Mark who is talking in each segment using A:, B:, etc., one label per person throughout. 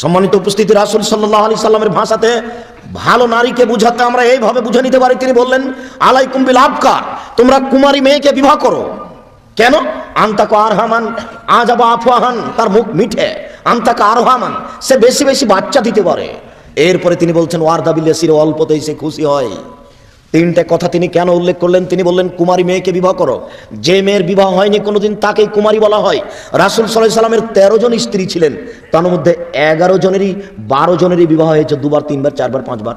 A: সম্মানিত উপস্থিতি রাসুল সাল্লাহ আলি সাল্লামের ভাষাতে, ভালো নারীকে বুঝাতে আমরা এইভাবে বুঝে নিতে পারি। তিনি বললেন আলাই কুম্বিল আবকার, তোমরা কুমারী মেয়েকে বিবাহ করো। কেন? আন্তাকা আরহামান, আজাবা আফওয়াহান, তার মুখ মিঠে। আন্তাকা আরহামান, সে বেশি বেশি বাচ্চা দিতে পারে। এরপরে তিনি বলছেন ওয়ারদাবিল্লাসির অল্পতেই সে খুশি হয়। তিনটে কথা তিনি কেন উল্লেখ করলেন? তিনি বললেন, কুমারী মেয়েকে বিবাহ করো। যে মেয়ের বিবাহ হয়নি, কোনোদিন তাকেই কুমারী বলা হয়। রাসুল সাল্লাহ সাল্লামের তেরো জন স্ত্রী ছিলেন। তার মধ্যে এগারো জনেরই, বারো জনেরই বিবাহ হয়েছে, দুবার, তিনবার, চারবার, পাঁচবার।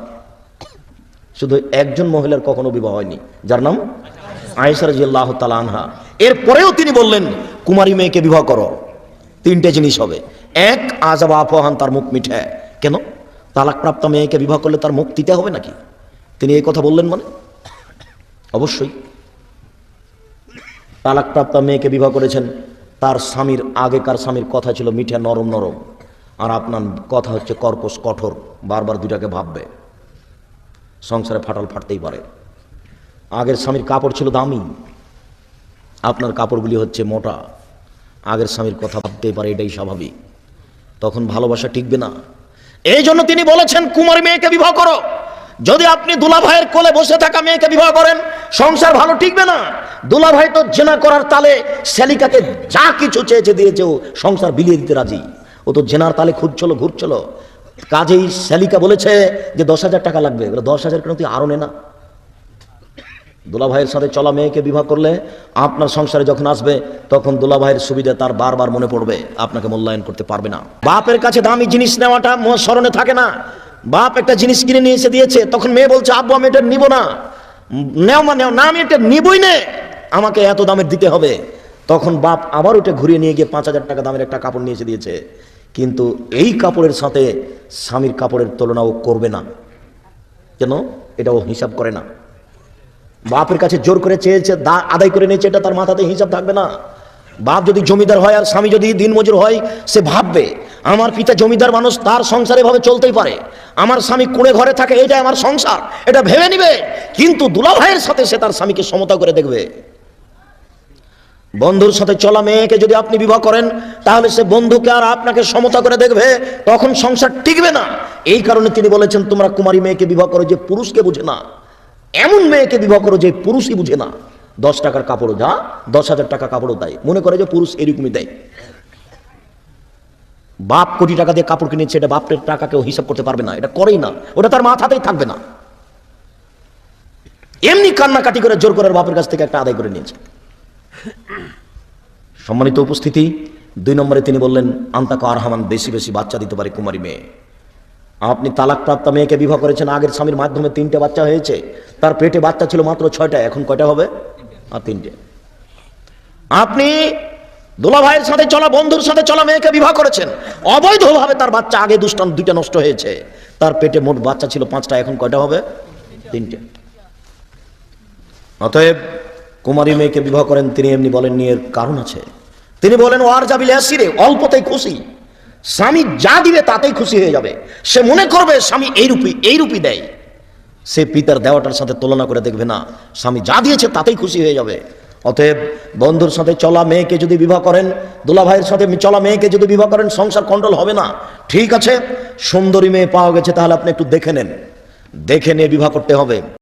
A: শুধু একজন মহিলার কখনো বিবাহ হয়নি। যার নাম আয়েশা রাজিয়াল্লাহ তালা আনহা। এরপরেও তিনি বললেন, কুমারী মেয়েকে বিবাহ করো। তিনটে জিনিস হবে। এক আজাব আফহান তার মুখ মিঠে। কেন? তালাকপ্রাপ্ত মেয়েকে বিবাহ করলে তার মুখ দিতে হবে নাকি? তিনি এই কথা বললেন মানে? অবশ্যই। তালাকপ্রাপ্ত মেয়েকে বিবাহ করেছেন। তার স্বামীর আগেকার স্বামীর কথা ছিল মিঠে, নরম নরম। আর আপনার কথা হচ্ছে কর্কশ, কঠোর, বারবার দুটাকে ভাববে। সংসারে ফাটল ফাটতেই পারে। আগের স্বামীর কাপড় ছিল দামি। আপনার কাপড়গুলি হচ্ছে মোটা। আগের স্বামীর কথা ভাবতেই পারে, এটাই স্বাভাবিক। তখন ভালোবাসা টিকবে না। এই জন্য তিনি বলেছেন, কুমারী মেয়েকে বিবাহ করো। যদি আপনি দুলা ভাইয়ের কোলে বসে থাকা মেয়েকে বিবাহ করেন, সংসার ভালো টিকবে না। দুলা ভাই তো জেনা করার তালে শ্যালিকাকে যা কিছু চেয়েছে দিয়েছে, ও সংসার বিলিয়ে দিতে রাজি। ও তো জেনার তালে খুঁজছিল, ঘুরছিল। কাজেই শ্যালিকা বলেছে যে, দশ হাজার টাকা লাগবে। দশ হাজার কেন তুই আরও নে না? দুলাভাইয়ের সাথে চলা মেয়েকে বিবাহ করলে আপনার সংসারে যখন আসবে, তখন দুলাভাইয়ের সুবিধা তার বারবার মনে পড়বে। আপনাকে মূল্যায়ন করতে পারবে না। বাপের কাছে দামি জিনিস নেওয়াটা স্মরণে থাকে না। বাপ একটা জিনিস কিনে নিয়ে এসে দিয়েছে, তখন মেয়ে বলছে, আব্বু, আমি এটা নিব না। নেও মা, নেও, না, আমি এটা নিবই নে। আমাকে এত দামের দিতে হবে। তখন বাপ আবার ওটা ঘুরিয়ে নিয়ে গিয়ে পাঁচ হাজার টাকা দামের একটা কাপড় নিয়ে এসে দিয়েছে। কিন্তু এই কাপড়ের সাথে স্বামীর কাপড়ের তুলনাও করবে না। কেন? এটা ও হিসাব করে না। বাপের কাছে জোর করে চেয়েছে, দা আদায় করে নিয়েছে, এটা তার মাথাতে হিসাব থাকবে না। বাপ যদি জমিদার হয় আর স্বামী যদি দিনমজুর হয়, সে ভাববে, আমার পিতা জমিদার মানুষ, তার সংসারে ভাবে চলতেই পারে। আমার স্বামী কুড়ে ঘরে থাকে এটা আমার সংসার, এটা ভেবে নিবে। কিন্তু দুলা ভাইয়ের সাথে সে তার স্বামীকে সমতা করে দেখবে। বন্ধুর সাথে চলা মেয়েকে যদি আপনি বিবাহ করেন, তাহলে সে বন্ধুকে আর আপনাকে সমতা করে দেখবে, তখন সংসার টিকবে না। এই কারণে তিনি বলেছেন, তোমরা কুমারী মেয়েকে বিবাহ করো যে পুরুষকে বুঝে না। এমন মেয়েকে বিবাহ করো যে পুরুষই বুঝে না। দশ টাকার কাপড়ও যা, দশ হাজার টাকা কাপড়ও দেয় মনে করে যে পুরুষ এরকমই দেয় বাপ কোটি টাকা দিয়ে কাপড় কিনেছে, এটা বাপের টাকা কেউ হিসাব করতে পারবে না, এটা করেই না। ওটা তার মাথাতেই থাকবে না। এমনি কান্নাকাটি করে জোর করার বাপের কাছ থেকে একটা আদায় করে নিয়েছে। সম্মানিত উপস্থিতি, দুই নম্বরে তিনি বললেন, আন্তাকা আরহামান বেশি বেশি বাচ্চা দিতে পারে কুমারী মেয়ে। আপনি তালাকপ্রাপ্ত মেয়েকে বিবাহ করেছেন, আগের স্বামীর মাধ্যমে তিনটে বাচ্চা হয়েছে। তার পেটে বাচ্চা ছিল মাত্র ছয়টা, এখন কয়টা হবে? আর তিনটে আপনি দোলা ভাইয়ের সাথে চলা, বন্ধুর সাথে চলা, মেয়েকে বিবাহ করেছেন। অবৈধভাবে তার বাচ্চা আগে দুষ্টান দুইটা নষ্ট হয়েছে। তার পেটে মোট বাচ্চা ছিল পাঁচটা, এখন কয়টা হবে? তিনটে। অতএব কুমারী মেয়েকে বিবাহ করেন, তিনি এমনি বলেন, নিয়ে কারণ আছে। তিনি বলেন, ওয়ার যাবিলে আসিরে অল্পতেই খুশি। স্বামী যা দিবে তাতেই খুশি হয়ে যাবে। সে মনে করবে স্বামী এইরূপী এইরূপী দেয়। সে পিতার দেওয়াটার সাথে তুলনা করে দেখবে না। স্বামী যা দিয়েছে তাতেই খুশি হয়ে যাবে। অতএব বন্ধুর সাথে চলা মেয়েকে যদি বিবাহ করেন দুলা ভাইয়ের সাথে চলা মেয়েকে যদি বিবাহ করেন, সংসার কন্ট্রোল হবে না। ঠিক আছে, সুন্দরী মেয়ে পাওয়া গেছে, তাহলে আপনি একটু দেখে নেন। দেখে নিয়ে বিবাহ করতে হবে।